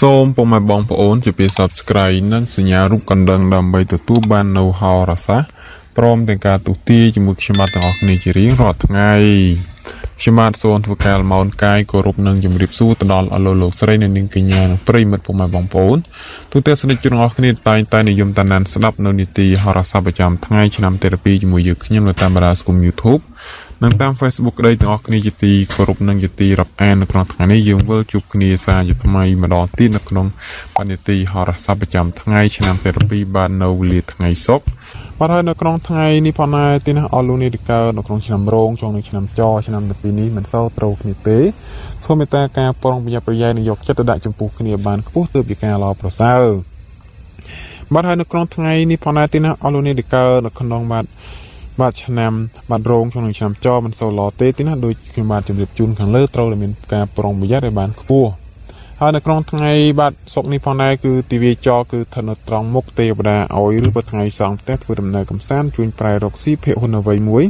សូមពុកម៉ែបងប្អូនជួយពី Subscribe និងសញ្ញារូបកណ្ដឹងដើម្បីទទួលបាននូវហោរាសាស្ត្រព្រមទាំងការទូទាយជាមួយខ្ញុំបាទទាំងអស់គ្នាជារៀងរាល់ថ្ងៃខ្ញុំបាទសូមធ្វើការលមោនកាយគោរពនិងជម្រាបសួរទៅដល់អស់លោកលោកស្រីនិងនាងកញ្ញានិងប្រិយមិត្តពុកម៉ែបងប្អូនទូទាំងស្និទ្ធជនទាំងអស់គ្នាតែងតែនិយមតាមដានស្ដាប់នៅនីតិហោរាសាស្ត្រប្រចាំថ្ងៃឆ្នាំទេរពីជាមួយយើងខ្ញុំនៅតាមបារាស្គុំ YouTube និងតាម Facebook ក្តីទាំងអស់គ្នាជាទីគោរពនិងជាទីរាប់អាននៅក្នុងថ្ងៃនេះយើងវិលជួបគ្នាសារជាថ្មីម្ដងទៀតនៅក្នុងបណ្ឌនីតិហោរាសាស្ត្រប្រចាំថ្ងៃឆ្នាំ2022បាននៅវេលាថ្ងៃសុក្របាទហើយនៅក្នុងថ្ងៃនេះផងដែរទីនេះអស់លោកនាយកើនៅក្នុងឆ្នាំរោងចុងនៅឆ្នាំចឆ្នាំ12នេះមិនសូវត្រូវគ្នាទេសូមមេត្តាការប្រុងប្រយ័ត្នប្រយែងនិងយកចិត្តទៅដាក់ចំពោះគ្នាបានខ្ពស់ទើបជាការល្អប្រសើរបាទហើយនៅក្នុងថ្ងៃនេះផងដែរទីនេះអស់លោកនាយកើនៅក្នុងបាទ បាទឆ្នាំបាទរោងក្នុងឆ្នាំចមិនសូវល្អទេទីណាដូចខ្ញុំបាទជម្រាបជូនខាងលើត្រូវតែមានការប្រុងប្រយ័ត្នឲ្យបានខ្ពស់ហើយនៅក្នុងថ្ងៃបាទសុកនេះផងដែរគឺទិវាចគឺឋិនត្រង់មុខទេវតាឲ្យឬក៏ថ្ងៃសង់ផ្ទះធ្វើដំណើរកំសាន្តជួញប្រែរកស៊ីភិកហ៊ុនអ្វីមួយ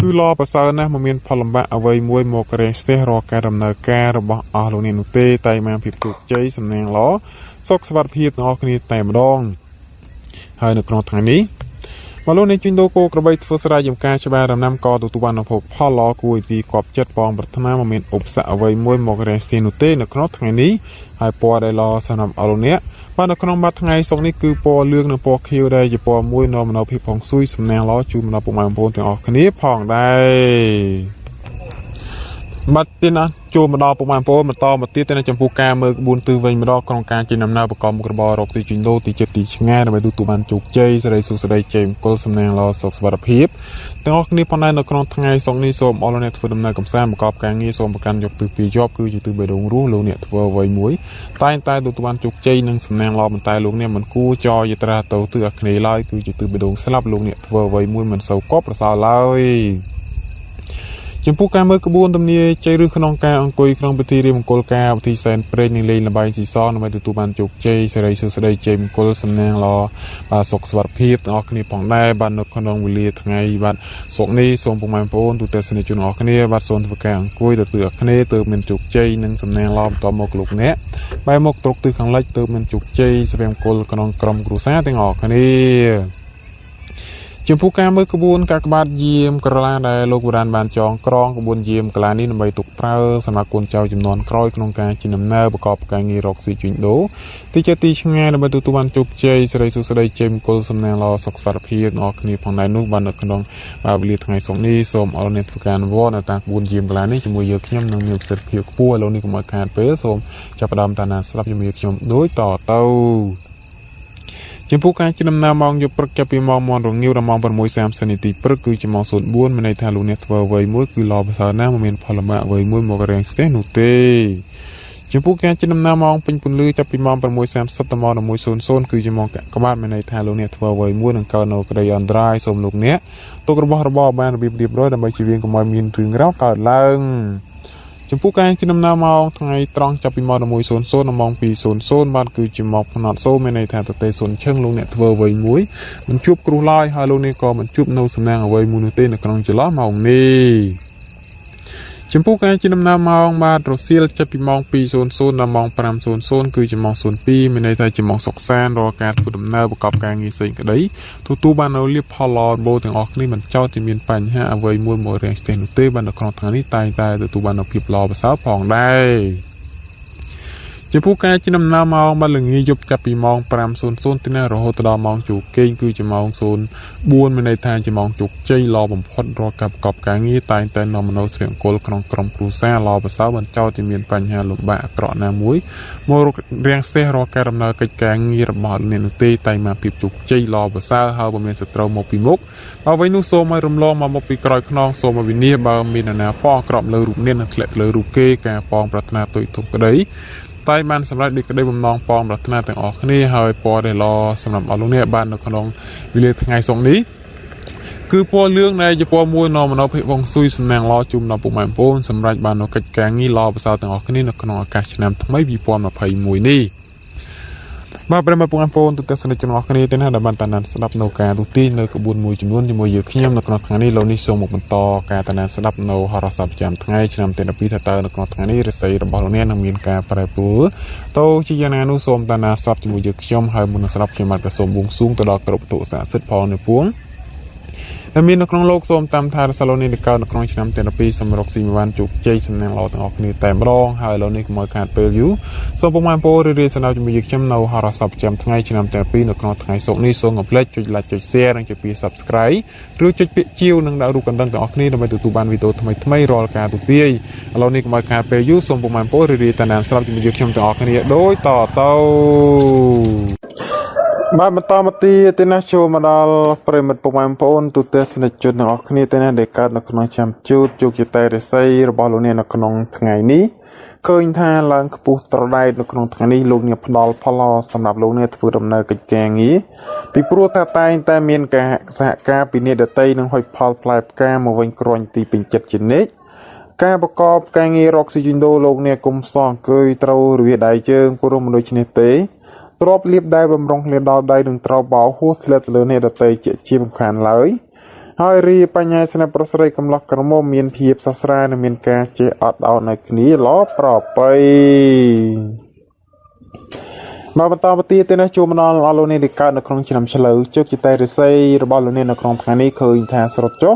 គឺល្អប្រសើរណាស់មិនមានផលលំបាកអ្វីមួយមករេស្ទះរកការដំណើរការរបស់អស់លោកនេះនោះទេតែមានភាពជោគជ័យសំណាងល្អសុខសុវត្ថិភាពទាំងអស់គ្នាតែម្ដងហើយនៅក្នុងថ្ងៃនេះ មកលោកអ្នកជួញដូរគោក្របីធ្វើស្រែចម្ការច្បារដំណាំក៏ទទួលបានផលផលល្អគួរឲ្យទីគប់ចិត្តបងប្រាថ្នាមិនមានឧបសគ្គអ្វីមួយមករេស្ទីនោះទេនៅក្នុងថ្ងៃនេះហើយពណ៌ដែលល្អសម្រាប់អស់លោកអ្នកបាទនៅក្នុងបាត់ថ្ងៃសុកនេះគឺពណ៌លឿងនិងពណ៌ខៀវដែលជាពណ៌មួយនាំមកនូវភាពផងស៊ុយសំណាងល្អជូនមកដល់ពុកម៉ែបងប្អូនទាំងអស់គ្នាផងដែរ បាទទៀតណាចូលមកដល់ពុកម៉ែបងប្អូនបន្តមកទៀតទៅនៅចំពោះការមើលក្បួនទិសវិញម្ដងក្នុងការជិះដំណើរប្រកបមុខរបររកស៊ីជួញដូរទីចិត្តទីឆ្ងាយដើម្បីទទួលបានជោគជ័យសេរីសុខសេរីជ័យមង្គលសំណាងល្អសុខសុវត្ថិភាពទាំងអស់គ្នាផងដែរនៅក្នុងថ្ងៃសុកនេះសូមអរលោកអ្នកធ្វើដំណើរកំសាន្តប្រកបការងារសូមប្រកាន់យកទិសពីរជាប់គឺជាទិសបេះដូងរស់លោកអ្នកធ្វើអ្វីមួយតែងតែទទួលបានជោគជ័យនិងសំណាងល្អប៉ុន្តែលោកអ្នកមិនគួរចរយត្រាទៅទិសអាគ្នេយ៍ឡើយគឺជាទិសបេះដូងស្លាប់លោកអ្នកធ្វើអ្វីមួយមិនសូវកប់ប្រសើរឡើយ ចំពោះការមើលក្បួនទំនាយជ័យឬក្នុងការអង្គុយក្នុងពិធីរៀបមង្គលការពិធីសែនព្រេងនិងលេងល្បែងស៊ីសងដើម្បីទទួលបានជោគជ័យសេរីសុខស្ដីជ័យមង្គលសំណាងល្អបាទសុខសុវត្ថិភាពទាំងអស់គ្នាផងដែរបាទនៅក្នុងវេលាថ្ងៃបាទសុកនេះសូមពុកម៉ែបងប្អូនទូទាំងសនិជនទាំងអស់គ្នាបាទសូមធ្វើការអង្គុយទៅទិសអាគ្នេយ៍ទើបមានជោគជ័យនិងសំណាងល្អបន្តមកលោកអ្នកបែរមកត្រុកទិសខាងលិចទើបមានជោគជ័យសេរីមង្គលក្នុងក្រុមគ្រួសារទាំងអស់គ្នា ចំពោះការមើលក្បួនការក្បាតយាមក្រឡាដែលលោកបុរាណបានចងក្រងក្បួនយាមកលានេះដើម្បីទុកប្រើសម្រាប់កូនចៅចំនួនក្រោយក្នុងការជិះដំណើរប្រកបការងាររកស៊ីជួញដូរទីជាទីឆ្ងាយដើម្បីទទួលបានជោគជ័យសេរីសុខស្ដីជ័យមង្គលសំណាងល្អសុខសុវត្ថិភាពដល់គ្នាផងដែរនោះបាននៅក្នុងវេលាថ្ងៃសុក្រនេះសូមអរអ្នកធ្វើការអនុវត្តនៅតាមក្បួនយាមកលានេះជាមួយយើងខ្ញុំនឹងមានប្រសិទ្ធភាពខ្ពស់ឥឡូវនេះកុំឲ្យខាតពេលសូមចាប់ផ្ដើមតាមដានស្ដាប់ជាមួយខ្ញុំដូចតទៅ ចំពោះការជិះដំណើរម៉ោងយប់ព្រឹកចាប់ពីម៉ោង1រងាវដល់ម៉ោង6:30នាទីព្រឹកគឺជាម៉ោង04មានន័យថាលោកអ្នកធ្វើអ្វីមួយគឺល្អប្រសើរណាស់មិនមានផលលំបាកអ្វីមួយមករាំងស្ទះនោះទេចំពោះការជិះដំណើរម៉ោងពេញពន្លឺចាប់ពីម៉ោង6:30ដល់ម៉ោង11:00គឺជាម៉ោងកាក់ក្បាតមានន័យថាលោកអ្នកធ្វើអ្វីមួយនឹងកើតនៅក្តីអន្តរាយសូមលោកអ្នកទុករបស់របរបានរបៀបរៀបរយដើម្បីជៀសវាងកុំឲ្យមានរឿងរ៉ាវកើតឡើង ចំពោះការជិះដំណើរម៉ោងថ្ងៃត្រង់ចាប់ពីម៉ោង11:00ដល់ម៉ោង2:00បាទគឺជាម៉ោងផ្នត់សូមានន័យថាតទេសុនឈឹងលោកអ្នកធ្វើអ្វីមួយមិនជួបគ្រោះឡើយហើយលោកអ្នកក៏មិនជួបនៅសំណាងអ្វីមួយនោះទេនៅក្នុងចន្លោះម៉ោងនេះ ចំពោះការជិះដំណើរម៉ោងបាទរសៀលចាប់ពីម៉ោង2:00ដល់ម៉ោង5:00គឺជាម៉ោង02មានន័យថាជាម៉ោងសុកសានរាល់ការធ្វើដំណើរប្រកបការងារផ្សេងក្តីទទួលបាននៅលៀបផលល្អបូទាំងអស់គ្នាមិនចោតជាមានបញ្ហាអ្វីមួយមករាំងស្ទះនោះទេបាទនៅក្នុងថ្ងៃនេះតែងតែទទួលបាននូវភាពល្អប្រសើរផងដែរ ចំពោះការជិះដំណើរម៉ោងបាទល្ងាចយប់ចាប់ពីម៉ោង5:00ទីណារហូតដល់ម៉ោងជោគគេងគឺជាម៉ោង04មានន័យថាជាម៉ោងជោគជ័យល្អបំផុតរាល់ការប្រកបការងារតែងតែនាំមនោស្វ័យអង្គលក្នុងក្រុមគ្រួសារល្អប្រសើរមិនចោលតែមានបញ្ហាលំបាកអាក្រក់ណាមួយមករករាំងស្ទះរាល់ការដំណើរកិច្ចការងាររបស់អ្នកនោះទេតែមកភាពជោគជ័យល្អប្រសើរហើយបើមានសត្រូវមកពីមុខបើវិញនោះសូមឲ្យរំលងមកមុខពីក្រោយខ្នងសូមឲ្យវិនិច្ឆ័យបើមាននរណាប៉អក្រក់លើរូបអ្នកនិងធ្លាក់លើរូបគេការប៉ងប្រាថ្នាទុយទុំក្តី តែបានសម្រេចដោយក្តីបំណងប៉ងប្រាថ្នាទាំងអស់គ្នាហើយពណ៌ដែលល្អសម្រាប់អស់លោកអ្នកបាននៅក្នុងវេលាថ្ងៃសុក្រនេះគឺពណ៌លឿងដែលជាពណ៌មួយនាំមកនៅភាពវងស៊ុយសំណាងល្អជុំដល់ពុកម៉ែបងប្អូនសម្រាប់បាននៅកិច្ចការងារល្អប្រសើរទាំងអស់គ្នានៅក្នុងឱកាសឆ្នាំថ្មី2021នេះ បបាទប្រិមត្តបងប្អូនទូទាំងសនិទ្ធជនអរគ្នាទាំងដែលបានតាមដានស្ដាប់នៅការទូទីនៅក្បួនមួយចំនួនជាមួយយើងខ្ញុំនៅក្នុងថ្ងៃនេះលោកនេះសូមមកបន្តការតាមដានស្ដាប់នៅហោរាសាស្ត្រប្រចាំថ្ងៃឆ្នាំទី12ថាតើនៅក្នុងថ្ងៃនេះរាសីរបស់លោកអ្នកនឹងមានការប្រែប្រួលតោជាយ៉ាងណានោះសូមតាមដានស្ដាប់ជាមួយយើងខ្ញុំហើយមុននឹងស្ដាប់ខ្ញុំបាទក៏សូមបួងសួងទៅដល់គ្រប់ទុស័ក្តិសិទ្ធិផងនៅពួង ដែលមាននៅក្នុងលោកសូមតាមថាសាឡូនីនកើតនៅក្នុងឆ្នាំទី12សម្រុកស៊ីមវ៉ាន់ជោគជ័យសំណាងល្អទាំងអស់គ្នាតែម្ដងហើយលោកនេះកុំឲ្យខាតពេលយូរសូមពុកម៉ែបងប្អូនរីករាយស្ដាប់ជាមួយយើងខ្ញុំនៅហោរាស័ព្ទប្រចាំថ្ងៃឆ្នាំទី12នៅក្នុងថ្ងៃសុក្រនេះសូមកុំភ្លេចចុច like ចុច share និងចុចពី subscribe ឬចុចពាក្យជាវនិងដាក់រូបកណ្ដឹងទាំងអស់គ្នាដើម្បីទទួលបានវីដេអូថ្មីៗរាល់ការទូទាយឥឡូវនេះកុំឲ្យខាតពេលយូរសូមពុកម៉ែបងប្អូនរីករាយតាមដានស្ដាប់ជាមួយយើងខ្ញុំទាំងអស់គ្នាដូចតទៅ បាទបន្តមកទីទីនេះចូលមកដល់ប្រិមិត្តពុកម៉ែបងប្អូនទូទាំងសនិទ្ធជនទាំងអស់គ្នាទាំងដែលកើតនៅក្នុងចាំជូតជោគជ័យរិស័យរបស់លោកអ្នកនៅក្នុងថ្ងៃនេះឃើញថាឡើងខ្ពស់ត្រដែតនៅក្នុងថ្ងៃនេះលោកអ្នកផ្ដល់ផលសម្រាប់លោកអ្នកធ្វើដំណើរកិច្ចការងារពីព្រោះថាតែងតែមានការសហការពីអ្នកដតីនឹងហុចផលផ្លែផ្កាមកវិញគ្រាន់ទីពេញចិត្តជានិច្ចការប្រកបការងាររកស៊ីជីដូលោកអ្នកគុំសងអង្គុយត្រូវរវាដៃជើងព្រមមនុស្សនេះទេ ទ្របលៀបដែលបំរុងគ្នាដល់ដៃនឹងត្រូវបោហួសធ្លាក់ទៅលើអ្នកដតីជាជាមិនខានឡើយហើយរីបញ្ញាស្នេហ៍ប្រស្រីកំឡោះក្រមុំមានភាពសស្រានិងមានការចេះអត់ដោតនៅគ្នាល្អប្របីមកបន្តមកទៀតទៅនេះជួមដល់អស់លោកនេះដែលកើតនៅក្នុងឆ្នាំឆ្លូវជោគជ័យរិស័យរបស់លោកនេះនៅក្នុងថ្ងៃនេះឃើញថាស្រត់ចុះ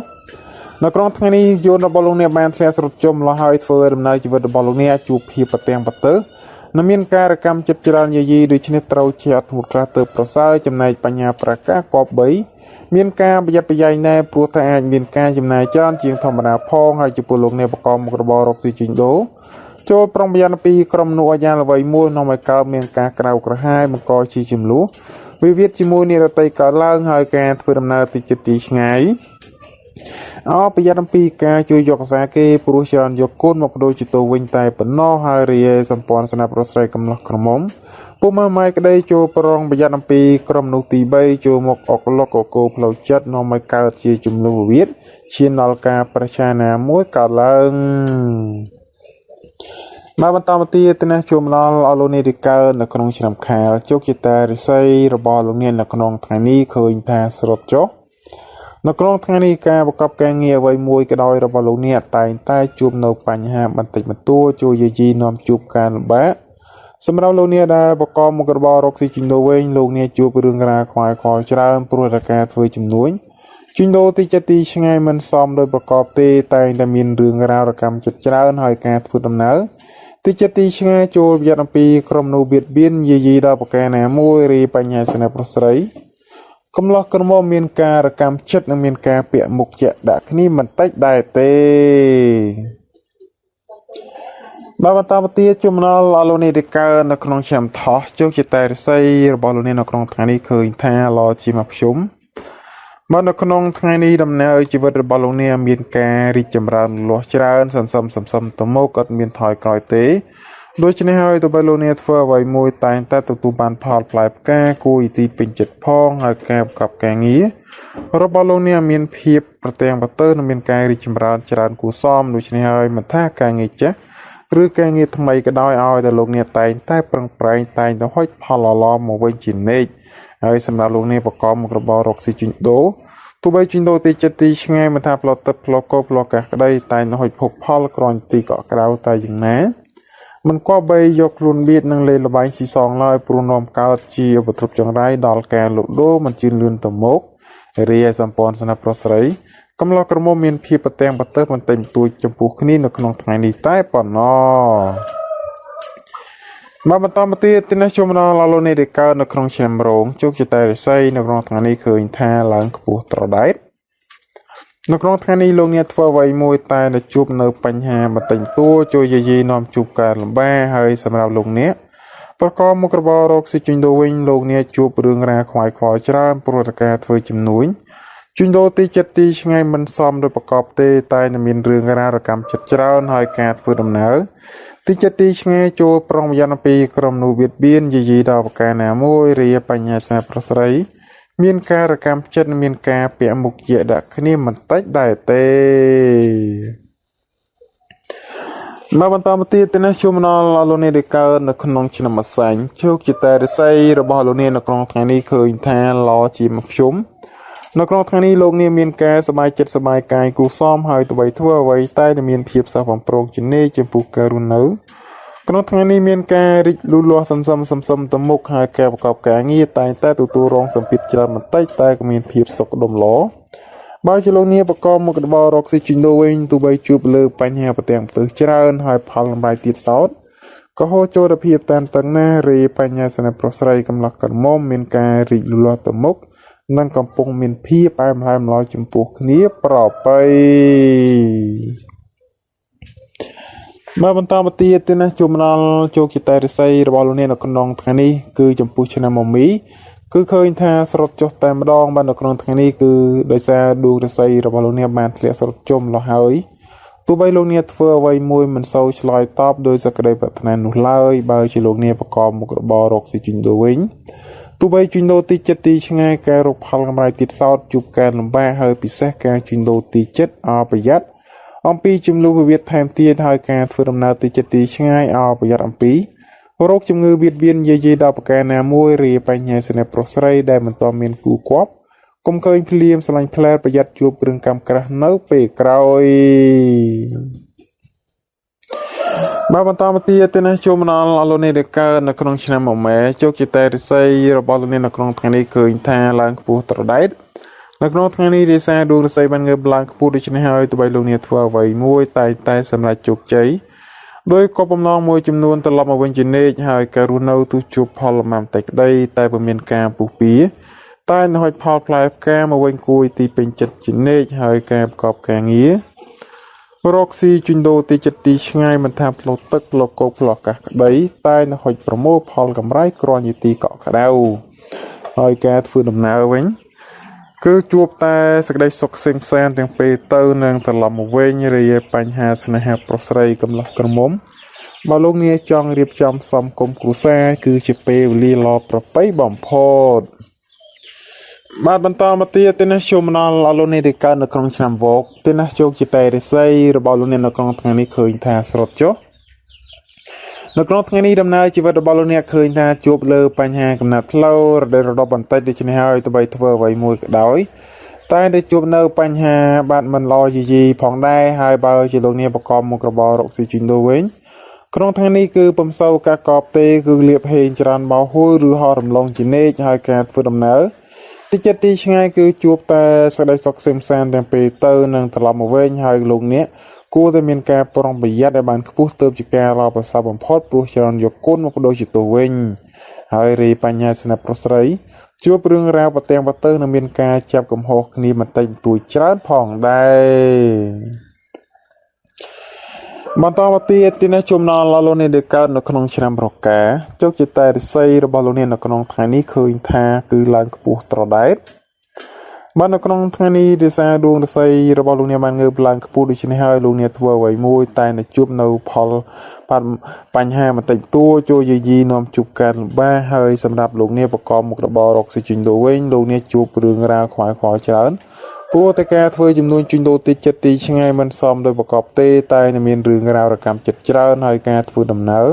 នៅក្នុងថ្ងៃនេះយន្តរបស់លោកនេះបានធ្លាក់ស្រត់ចុះម្ល៉េះហើយធ្វើដំណើរជីវិតរបស់លោកនេះជួបភាពប្រទាំងប្រទើ និងមានការរកម្មចិត្តច្រើនយាយីដូច្នេះត្រូវជាអត់ធ្មត់ខ្លះទៅប្រសើរចំណែកបញ្ញាប្រកាសគប្បីមានការប្រយ័ត្នប្រយែងណែព្រោះតែអាចមានការចំណាយច្រើនជាងធម្មតាផងហើយចំពោះលោកអ្នកបកមុខរបររកស៊ីជីងដូចូលប្រុងប្រយ័ត្នពីក្រុមនោះអាយ៉ាល្វីមួយនាំឲ្យកើតមានការក្រៅក្រហាយបង្កជាចំនួនវិវាទជាមួយនិរតីកើតឡើងហើយការធ្វើដំណើរទៅជិតទីឆ្ងាយ អោប្រយ័ត្នអំពីការជួយយកអាសាគេព្រោះច្រើនយកកូនមកបដូរជាទៅវិញតែប៉ុណ្ណោះហើយរាយសម្ព័ន្ធស្នាប់រស្រីកំឡោះក្រមុំពុំម៉ែម៉ែក្តីចូលប្រងប្រយ័ត្នអំពីក្រុមនោះទី3ចូលមកអុកលុកកកោផ្លូវចិត្តនាំឲ្យកើតជាចំនួនវិវាទឈានដល់ការប្រឆាណាមួយកើតឡើងមកបន្តមកទៀតទៅនេះជួមដល់អលោកនេះរីកើនៅក្នុងឆ្នាំខាលជោគជតារិស័យរបស់លោកនាងនៅក្នុងថ្ងៃនេះឃើញថាស្រុតចុះ នៅក្នុងថ្ងៃនេះការប្រកបការងារអ្វីមួយក៏ដោយរបស់លោកអ្នកតែងតែជួបនៅបញ្ហាបន្តិចបន្តួចជួយយាយីនាំជួបការលំបាកសម្រាប់លោកអ្នកដែលប្រកបមុខរបររកស៊ីជំនួសវិញលោកអ្នកជួបរឿងរ៉ាវខ្វាយខ្វល់ច្រើនព្រោះតែការធ្វើជំនួញជួញដូរទីចិត្តទីឆ្ងាយមិនសមដោយប្រកបទេតែងតែមានរឿងរ៉ាវរកម្មចិត្តច្រើនហើយការធ្វើដំណើរទីចិត្តទីឆ្ងាយចូលវិយ័តអំពីក្រុមនូបៀតបៀនយាយីដល់ប្រការណាមួយរីបញ្ហាស្នេហ៍ប្រស្រី កំឡោះក្រមុំមានការរកម្មចិត្តនិងមានការពាក់មុខជាក់ដាក់គ្នាមិនតិចដែរទេបាទបន្តមកទៀតចំណល់អលោកនេះរីកើនៅក្នុងឆ្នាំថោះជោគជតារិស័យរបស់លោកនេះនៅក្នុងថ្ងៃនេះឃើញថាឡជាមកភ្ជុំមកនៅក្នុងថ្ងៃនេះដំណើរជីវិតរបស់លោកនេះមានការរីកចម្រើនលាស់ច្រើនសន្សំសំសំទៅមុខអត់មានថយក្រោយទេ ដូច្នេះហើយទៅបើលោកអ្នកធ្វើអ្វីមួយតែងតែទទួលបានផលផ្លែផ្កាគួរទីពេញចិត្តផងហើយការប្រកបការងាររបស់លោកអ្នកមានភាពប្រទាំងប្រទើនិងមានការរីកចម្រើនច្រើនគួរសមដូច្នេះហើយមិនថាការងារចាស់ឬការងារថ្មីក៏ដោយឲ្យតែលោកអ្នកតែងតែប្រឹងប្រែងតែងតែហុចផលល្អៗមកវិញជានិច្ចហើយសម្រាប់លោកអ្នកប្រកបមុខរបររកស៊ីជីងដូទោះបីជីងដូទីចិត្តទីឆ្ងាយមិនថាផ្លត់ទឹកផ្លត់កោផ្លត់កាសក្តីតែងតែហុចភពផលក្រាន់ទីកក់ក្រៅតែយ៉ាងណា មិនគប្បីយកខ្លួនបៀតនឹងលេងលបែងស៊ីសងឡើយព្រោះនាំកើតជាវត្ថុចង្រៃដល់ការលក់ដូរមិនជឿនលឿនទៅមុខរាយសម្ព័ន្ធស្នាប្រុសស្រីកំឡោះក្រមុំមានភាពប្រទាំងប្រទើបន្តិចបន្តួចចំពោះគ្នានៅក្នុងថ្ងៃនេះតែប៉ុណ្ណោះមកបន្តមកទៀតទីនេះចូលមកដល់ឡូនេះដែលកើតនៅក្នុងឆ្នាំរោងជោគជតារិស័យនៅក្នុងថ្ងៃនេះឃើញថាឡើងខ្ពស់ត្រដែត នៅក្នុងថ្ងៃនេះលោកអ្នកធ្វើអ្វីមួយតែនៅជួបនៅបញ្ហាបន្តិចតួជួយយាយីនាំជួបការលំបាកហើយសម្រាប់លោកអ្នកប្រកបមុខរបររកស៊ីជួញដូរវិញលោកអ្នកជួបរឿងរ៉ាវខ្វាយខ្វល់ច្រើនព្រោះតែការធ្វើជំនួញជួញដូរទីចិត្តទីឆ្ងាយមិនសមដោយប្រកបទេតែតែមានរឿងរ៉ាវរកម្មចិត្តច្រើនហើយការធ្វើដំណើរទីចិត្តទីឆ្ងាយចូលប្រុងប្រយ័ត្នអំពីក្រុមនូវៀតបៀនយាយីដល់ប្រការណាមួយរាបញ្ញាសាប្រស្រី មានការរកម្មចិត្តមានការពាក់មុខជាដាក់គ្នាមិនតិចដែរទេមកបន្តមកទៀតទៅនេះជួមណលលោកនេះដែលកើតនៅក្នុងឆ្នាំម្សាញ់ជោគជាតែរិស័យរបស់លោកនេះនៅក្នុងថ្ងៃនេះឃើញថាឡជាមកខ្ញុំនៅក្នុងថ្ងៃនេះលោកនេះមានការសប្បាយចិត្តសប្បាយកាយគូសមហើយទៅបីធ្វើអ្វីតែតែមានភាពសះបំប្រងជានិច្ចចំពោះការរស់នៅ ក្នុងថ្ងៃនេះមានការរីកលូតលាស់សន្សំសំសំទៅមុខហើយការប្រកបការងារតែងតែទទួលរងសម្ពាធច្រើនបន្តិចតែក៏មានភាពសុខដុមល្អបើជាលោកនេះបកមុខរបររកស៊ីជីណូវិញទោះបីជួបលើបញ្ហាប្រទាំងផ្ទើសច្រើនហើយផលលំไรទៀតសោតក៏ហូរចូលទៅភាពតានតឹងណាស់រីបញ្ហាសនប្រុសស្រីកំឡោះក្រមុំមានការរីកលូតលាស់ទៅមុខនិងកំពុងមានភាពផ្អែមល្ហែមឡយចំពោះគ្នាប្របី មកបន្តមកទៀតទៅណាជួមណល់ជោគជតារិស័យរបស់លោកអ្នកនៅក្នុងថ្ងៃនេះគឺចំពោះឆ្នាំមមីគឺឃើញថាស្រុតចុះតែម្ដងបាននៅក្នុងថ្ងៃនេះគឺដោយសារដួងរិស័យរបស់លោកអ្នកបានធ្លាក់ស្រុតជុំលោះហើយទោះបីលោកអ្នកធ្វើអ្វីមួយមិនសូវឆ្លើយតបដោយសក្តីប្រាថ្នានោះឡើយបើជាលោកអ្នកប្រកបមុខរបររកស៊ីជិញដូវិញទោះបីជួញដូរទីចិត្តទីឆ្ងាយការរកផលកម្រៃទៀតសោតជួបការលំបាកហើយពិសេសការជួញដូរទីចិត្តអប្រយ័ត្ន អំពីចំនួនវិវាទថែមទៀតហើយការធ្វើដំណើរទីចិត្តទីឆ្ងាយអប្រយ័ត្នអំពីរោគជំងឺបៀតបៀនយាយីដល់ប្រការណាមួយឬបញ្ហាស្នេហ៍ប្រុសស្រីដែលមិនទាន់មានគូគប់កុំឃើញភ្លាមស្រឡាញ់ផ្លែប្រយ័ត្នជួបគ្រឿងកម្មក្រាស់នៅពេលក្រោយបាទបន្តមកទៀតទៅនេះចូលមកដល់អលោកនេះដែលកើតនៅក្នុងឆ្នាំមមែជោគជតារិស័យរបស់លោកនេះនៅក្នុងថ្ងៃនេះឃើញថាឡើងខ្ពស់ត្រដែត នៅក្នុងថ្ងៃនេះរិសាដួងរិស័យបានងើបឡើងខ្ពស់ដូច្នេះហើយទោះបីលោកនេះធ្វើអ្វីមួយតែតែសម្រាប់ជោគជ័យដោយក៏បំណងមួយចំនួនត្រឡប់មកវិញជានិច្ចហើយការរស់នៅទូជួបផលលំនាំតែក្តីតែពុំមានការពុះពៀតែនៅហុចផលផ្លែផ្កាមកវិញគួយទីពេញចិត្តជានិច្ចហើយការប្រកបការងាររកស៊ីជិញដូរទីចិត្តទីឆ្ងាយមិនថាផ្លូវទឹកផ្លូវគោកផ្លូវអាកាសក្តីតែនៅហុចប្រមូលផលកម្រៃគ្រាន់ជាទីកក់ក្ដៅហើយការធ្វើដំណើរវិញ គឺជួបតែសេចក្តីសុខក្សេមក្សាន្តទាំងពេលទៅនឹងត្រឡប់មកវិញរាយបញ្ហាស្នេហាប្រុសស្រីកំឡោះក្រមុំបើលោកនាយចង់រៀបចំសំគុំគ្រួសារគឺជាពេលវេលាល្អប្រពៃបំផុតបាទបន្តមកទៀតទៅនេះចូលមកដល់អលោកនេះដែលកើតនៅក្នុងឆ្នាំវកទៅនេះជោគជាតែរិស័យរបស់លោកនេះនៅក្នុងថ្ងៃនេះឃើញថាស្រុតចុះ នៅក្នុងថ្ងៃនេះដំណើរជីវិតរបស់លោកអ្នកឃើញថាជួបលើបញ្ហាកំណត់ផ្លូវរដូវរដប់បន្តិចដូច្នេះហើយទោះបីធ្វើអ្វីមួយក៏ដោយតែតែជួបនៅបញ្ហាបាទមិនល្អយីយីផងដែរហើយបើជាលោកអ្នកប្រកបមុខរបររកស៊ីជីណូវិញក្នុងថ្ងៃនេះគឺពំសូវការកប់ទេគឺលៀបហេងច្រើនបោហួយឬហោរំលងជានិច្ចហើយការធ្វើដំណើរទីចិត្តទីឆ្ងាយគឺជួបតែសេចក្តីសុខសេមសានទាំងពេលទៅនឹងត្រឡប់មកវិញហើយលោកអ្នក គួរតែមានការប្រុងប្រយ័ត្នឲ្យបានខ្ពស់ទៅជាការរកប្រសើរបំផុតព្រោះច្រើនយកគុណមកបដូរជាទោសវិញហើយរីបញ្ហាស្នេហ៍ប្រុសស្រីជួបរឿងរ៉ាវប្រទាំងប្រទើនឹងមានការចាប់កំហុសគ្នាបន្តិចបន្តួចច្រើនផងដែរបន្តមកទៀតទីនេះជំនល់លោកនេះដែលកើតនៅក្នុងឆ្នាំរកាជោគជតារិស័យរបស់លោកនេះនៅក្នុងថ្ងៃនេះឃើញថាគឺឡើងខ្ពស់ត្រដែត បាននៅក្នុងថ្ងៃនេះរិសាដួងរស័យរបស់លោកអ្នកបានងើបឡើងខ្ពស់ដូច្នេះហើយលោកអ្នកធ្វើអ្វីមួយតែនៅជួបនៅផលបាត់បញ្ហាបន្តិចតួចូលយាយីនាំជួបការលំបាកហើយសម្រាប់លោកអ្នកប្រកបមុខរបររកស៊ីជីញដូវិញលោកអ្នកជួបរឿងរ៉ាវខ្វល់ខ្វល់ច្រើនព្រោះតែការធ្វើចំនួនជួញដូរទីចិត្តទីឆ្ងាយមិនសមដោយប្រកបទេតែមានរឿងរ៉ាវរកម្មចិត្តច្រើនហើយការធ្វើដំណើរ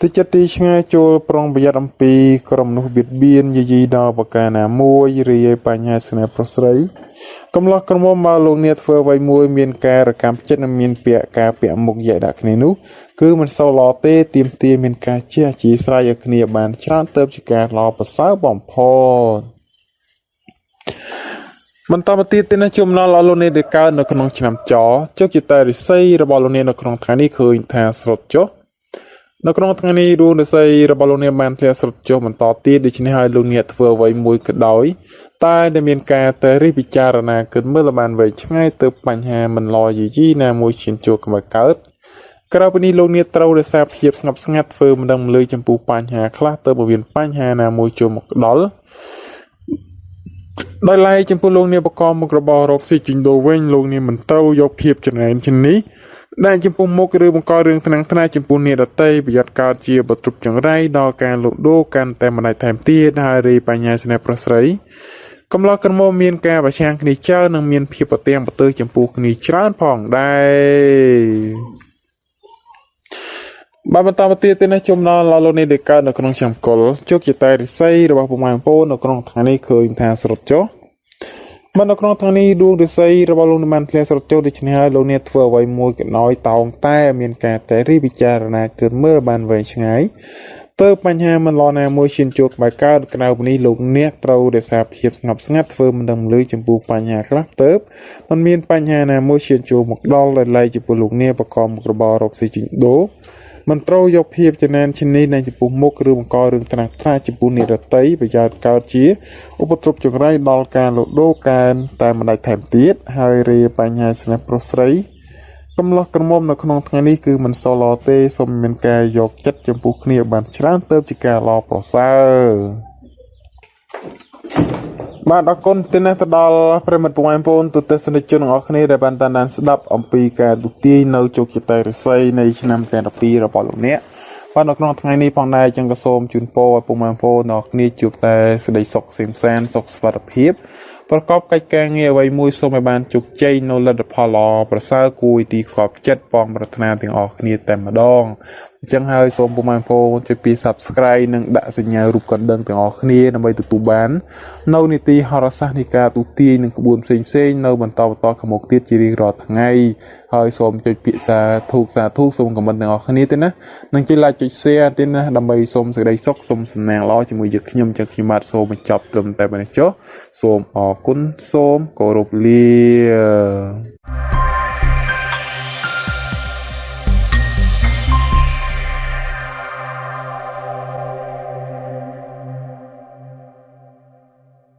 ទីចិត្តទីឆ្ងាយចូលប្រុងប្រយ័ត្នអំពីក្រុមនោះបៀតបៀនយាយីដល់ប្រការណាមួយរាយបញ្ហាស្នេហ៍ប្រុសស្រីកំឡោះក្រុមមកលោកអ្នកធ្វើអ្វីមួយមានការរកម្មចិត្តនិងមានពាក្យការពាក់មុខយកដាក់គ្នានោះគឺមិនសូវល្អទេទៀមទាមានការជះជាស្រ័យឲ្យគ្នាបានច្រើនទៅជាការល្អប្រសើរបំផុតបន្តមកទៀតទីនេះជំនល់អលោកនេះដែលកើតនៅក្នុងឆ្នាំចជោគជតារិស័យរបស់លោកនេះនៅក្នុងថ្ងៃនេះឃើញថាស្រុតចុះ នៅក្នុងថ្ងៃនេះរូនរិស័យរបស់លោកអ្នកបានធ្លាក់ស្រុតចុះបន្តទៀតដូច្នេះហើយលោកអ្នកធ្វើអ្វីមួយក៏ដោយតែដែលមានការតែរិះពិចារណាគិតមើលបានវែងឆ្ងាយទៅបញ្ហាមិនឡយយីណាមួយឈានជួកមកកើតក្រៅពីនេះលោកអ្នកត្រូវរក្សាភាពស្ងប់ស្ងាត់ធ្វើមិនដឹងលើចំពោះបញ្ហាខ្លះទៅបើមានបញ្ហាណាមួយចូលមកដល់ដោយឡែកចំពោះលោកអ្នកបកកមុខរបររកស៊ីជីងដូវិញលោកអ្នកមិនត្រូវយកភាពចំណែនជានេះ ដែលចំពោះមុខឬបង្ករឿងថ្នាំងថ្នាក់ចំពោះអ្នកដតីប្រយ័ត្នកើតជាបទ្រុបចង្រៃដល់ការលក់ដូរកាន់តែម្ដេចថែមទៀតហើយរីបញ្ញាស្នេហ៍ប្រុសស្រីកំឡោះក្រមុំមានការប្រឆាំងគ្នាច្រើននិងមានភាពប្រទាំងប្រទើចំពោះគ្នាច្រើនផងដែរបាទបន្តមកទៀតទេណាជំនល់លោកនេះដែលកើតនៅក្នុងឆ្នាំកុលជោគជាតែរិស័យរបស់ពុកម៉ែបងប្អូននៅក្នុងថ្ងៃនេះឃើញថាស្រុតចុះ បាទនៅក្នុងថ្ងៃនេះដួងរិស័យរបស់លោកនឹងបានធ្លាក់ស្រុតចុះដូច្នេះហើយលោកនេះធ្វើអ្វីមួយកណោយតោងតែមានការតែរីពិចារណាគិតមើលបានវែងឆ្ងាយទៅបញ្ហាមិនល្អណាមួយឈានចូលក្បែរកើតក្រៅពីនេះលោកអ្នកត្រូវរក្សាភាពស្ងប់ស្ងាត់ធ្វើមិនដឹងលឺចំពោះបញ្ហាខ្លះទៅมันមានបញ្ហាណាមួយឈានចូលមកដល់ដែលឡែកចំពោះលោកអ្នកបកមុខរបររកស៊ីជីងដូ មិនត្រូវយកភាពចំណែនឈានេះនៅចំពោះមុខឬបង្ករឿងត្រាស់ត្រាចំពោះនិរតីប្រយោជន៍កើតជាឧបទ្រពចង្រៃដល់ការលដូរកើនតែមិនដាច់ថែមទៀតហើយរាបញ្ហាស្នេហ៍ប្រុសស្រីកំឡោះក្រមុំនៅក្នុងថ្ងៃនេះគឺមិនសល់ល្អទេសូមមានការយកចិត្តចំពោះគ្នាបានច្រើនទៅជាការល្អប្រសើរ បាទអរគុណទីនេះទៅដល់ប្រិមត្តបងប្អូនទូទស្សនិកជនទាំងអស់គ្នាដែលបានតាមដានស្ដាប់អំពីការទូទាយនៅជោគជតារិស័យនៃឆ្នាំ12របស់លោកអ្នកបាទនៅក្នុងថ្ងៃនេះផងដែរចឹងក៏សូមជូនពរឲ្យពុកម៉ែបងប្អូនទាំងអស់គ្នាជួបតែសេចក្តីសុខសេមសានសុខសុវត្ថិភាព ប្រកបកិច្ចការងារអ្វីមួយសូមឲ្យបានជោគជ័យនៅលទ្ធផលល្អប្រសើរគួរឲ្យទីខ្វាប់ចិត្តបងប្រាថ្នាទាំងអស់គ្នាតែម្ដងអញ្ចឹងហើយសូមពុកម៉ែបងប្អូនជួយពី Subscribe និងដាក់សញ្ញារូបកណ្ដឹងទាំងអស់គ្នាដើម្បីទទួលបាន នៅនីតិហោរាសាស្ត្រនៃការទូទាយនិងក្បួនផ្សេងផ្សេងៗនៅបន្តបន្តខាងមុខទៀតជារៀងរាល់ថ្ងៃហើយសូមចុចពាក្យសាធុកសាធុសូមខមមិនទាំងអស់គ្នាទេណានិងចុច like ចុច share ទេណាដើម្បីសូមសេចក្តីសុខសូមសំណាងល្អជាមួយយើងខ្ញុំចឹងខ្ញុំបាទសូមបញ្ចប់ត្រឹមតែប៉ុណ្ណេះចុះសូមអរគុណសូមគោរពលា